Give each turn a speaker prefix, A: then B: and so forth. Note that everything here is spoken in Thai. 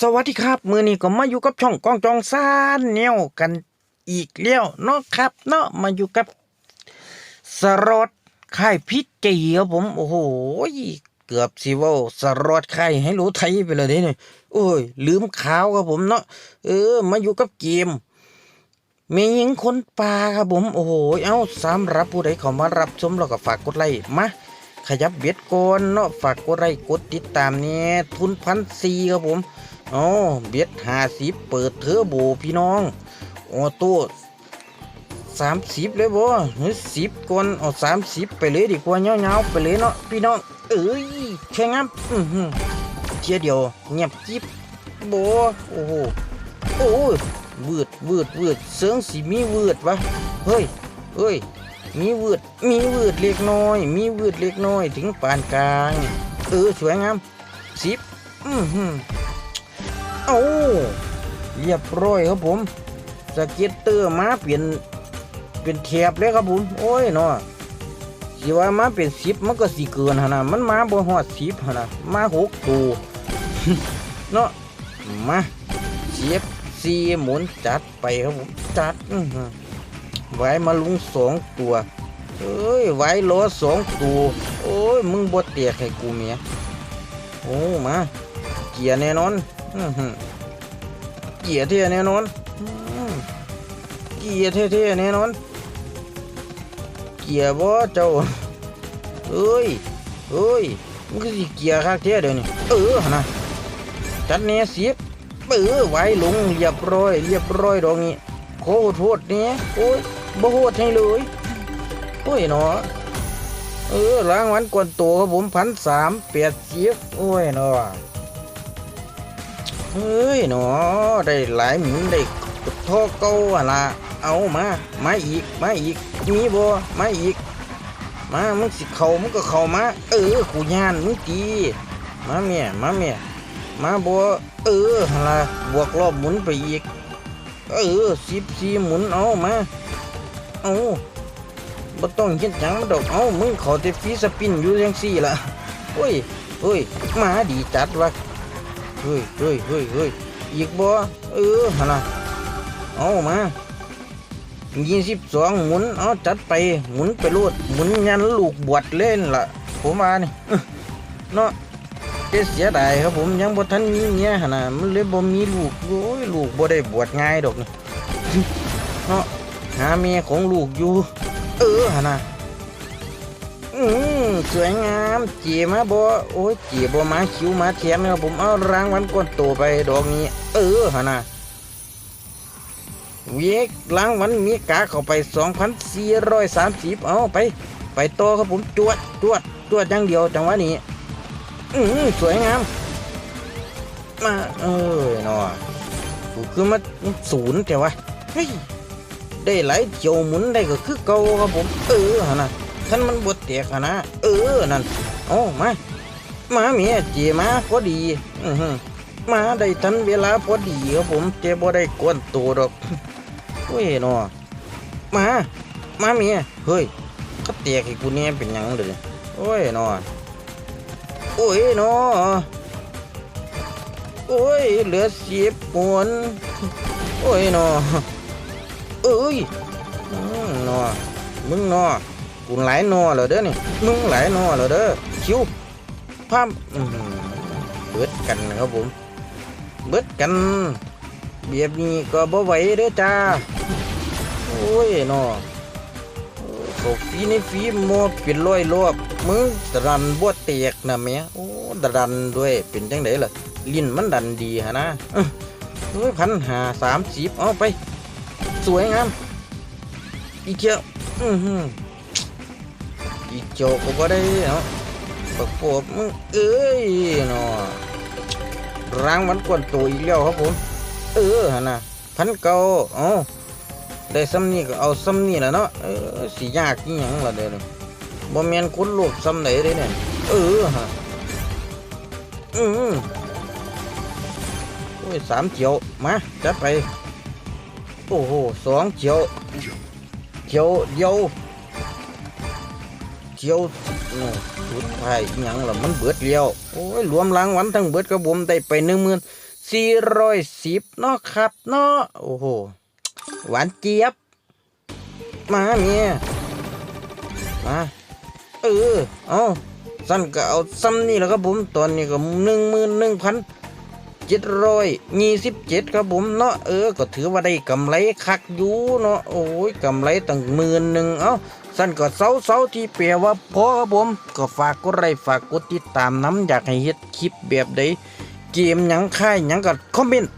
A: สวัสดีครับ มือนี้ก็มาอยู่กับช่องกองจองซานเนี่ยวกันอีกแล้วเนาะครับ เนาะมาอยู่กับสรอดค่พิจิครับผมโอ้โหเกือบสิเว่าสรอดค่ให้รู้ไทยไปเลยเนี่ยโอ้ย ลืมขาวครับผมเนาะเออ มาอยู่กับเกมมีหญิงคนป่าครับผมโอ้โหเอ้าสำหรับผู้ใดเข้ามารับชมเราก็ฝากกดไลค์มาขยับเบ็ดก่อนเนาะฝากกดไลค์กดติดตามเนี่ยทุนพันซีครับผม อ๋อเบ็ดห้าสิบเปิดเทอร์โบพี่น้องออโต้สามสิบเลยบ่หรือสิบก่อนเอาสามสิบไปเลยดีกว่าเงาๆไปเลยเนาะพี่น้อง เอ้ยแข่งงับอือหือเทียเดียวเงียบจิ๊บโบโอ้โหโอ้ย วืดวืดวืดเสียงสีมีวืดวะเฮ้ยเฮ้ย มีวืดมีวืดเล็กน้อย มีวืดเล็กน้อยถึงปานกลาง เออ สวยงามสิบอือหือ เอาเรียบร้อยครับผมสเก็ตเตอร์มาเปลี่ยนเป็นแถบเลยครับผม โอ้ยเนาะสิว่ามาเป็นสิบมันก็สิเกินหนนะมันมาบ่ฮอดสิบหนนะมาหกตัวเนาะมาเสียบซีหมุนจัดไปครับผมจัดไว้มาลุงสองตัวเอ้ยไว้ล้อสองตัวโอ้ยมึงบดเตียกให้กูเมียโอ้มาเกียร์แน่นอน เกียร์เท่แน่นอนเกียร์เท่ๆแน่นอน เกียร์บ่เจ้าเอ้ยเอ้ยมึงก็สิเกียร์คักเท่เดี๋ยวนี้เออนะจัดแน่สิบเออไว้ลงเรียบร้อยเรียบร้อยดอกนี้โคตรโหดเนี่ยโอ้ยบ่โหดให้เลยโอ้ยเนาะเออรางวัลกวนตัวครับผมพันสามแปดสิบโอ้ยเนาะ เฮ้ยเนาะได้หลายหมุนได้ทอเก้าอะละเอามา มาอีก มาอีก มีบ่มาอีก มามึงสิเขามึงก็เขามา เออกูย่านมึงตี มาเมียมาเมียมาบ่เออหั่นละบวกรอบหมุนไปอีก เออสิบสี่หมุนเอามา เอาบ่ต้องเฮ็ดหยังดอกเอามึงขาแต่ฟรีสปินอยู่จังซี่ละเฮ้ยเฮ้ยมาดีจัดวะ เฮ้ยเฮ้ยเฮ้ยเฮ้ยอีกบ่เออหั่นน่ะเอามายี่สิบสองหมุนเอาจัดไปหมุนไปโลดหมุนยันลูกบวชเล่นล่ะ ผมว่านี่เนาะเจ๊เสียดายครับผมยังบ่ทันมีเมียหั่นน่ะมันเลยบ่มีลูกโอ้ยลูกบ่ได้บวชง่ายดอกนี่เนาะหาเมียของลูกอยู่ เออหั่นน่ะอืม สวยงามจีมาบ่โอ้ยจีบ่มาคิวมาแถมนะครับผมเอารางวัลก้อนโตไปดอกนี้ เออหั่นน่ะเวกรางวัลมีกาเข้าไป 2,430 เอาไป ไปโตครับผมจวดจวดจวดอย่างเดียวจังหวะนี้อืมสวยงามมาเออเนาะคือมาศูนย์แต่ว่าเฮ้ยได้หลายเที่ยวหมุนได้ก็คือเก่าครับผมเออฮะนะ ท่านมันบดแตกอะนะ เออ นั่น โอ้มา มาเมียเจมาพอดี อือมาได้ทันเวลาพอดีครับผมเจบ่ได้กวนตัวดอกเฮ้ยนาะมา มาเมีย เฮ้ยก็แตกให้กูเนี่ยเป็นยังเลยโอ้ยนาะโอ้ยนาะโอ้ย เหลือสิบหมุนโอ้ยนาะเอ้ยนาะมึงนาะ กูหลายนาะเหรอเด้อนี่มึงหลายนาะเหรอเด้อคิวพามเบิดกันครับผม เบิดกันเบียบนี้ก็บ่ไหวเด้อจ้าโอ้ยนาะเขาฟีในฟีมอเป็นร้อยรอบมึงดันบ่เตียกนะแม่โอ้ดันด้วยเป็นจังไดล่ะลิ้นมันดันดีฮะนะอื้อเฮ้ยพันหาสามสิบเอาไป สวยงามอีเจ้าอือหือ อีเจ้าก็บ่ได้เนาะบักปบมึงเอ้ยเนาะรางมันกวนตัวอีกแล้วครับผม เออฮะนะพันเก่าอ้าได้ซ้ำนี่ก็เอาซ้ำนี่แหละเนาะเออสิยากกี่ยังละเด้อนี่บ่แม่นคนโลภซ้ำไหนเด้เนี่ยเออฮะอืมโอ้ยสามเจียวมาจัดไป โอ้โหสองเจียวเจียวเดียว เจียวสุดท้ายยังล่ะมันเบิดเลี้ยวโอ้ยรวมรางวัลทั้งเบิดกระผมได้ไปหนึ่งหมื่นสี่ร้อยสิบเนาะครับเนาะโอ้โหหวานเจี๊ยบ มาเมียมาเออเอาสั้นก็เอาซ้ำนี่แหละครับผมตอนนี้ก็หนึ่งหมื่นหนึ่งพันเจ็ดร้อยยี่สิบเจ็ดครับผมเนาะเออก็ถือว่าได้กำไรคักอยู่เนาะโอ้ยกำไรตั้งหมื่นหนึ่งเอ้า สั้นก็เสาเสาที่เปลว่าพอครับผม ก็ฝากกดไลค์ฝากกดติดตามน้ำอยากให้เฮ็ดคลิปแบบใดเกมยังค่ายยังก็คอมเมนต์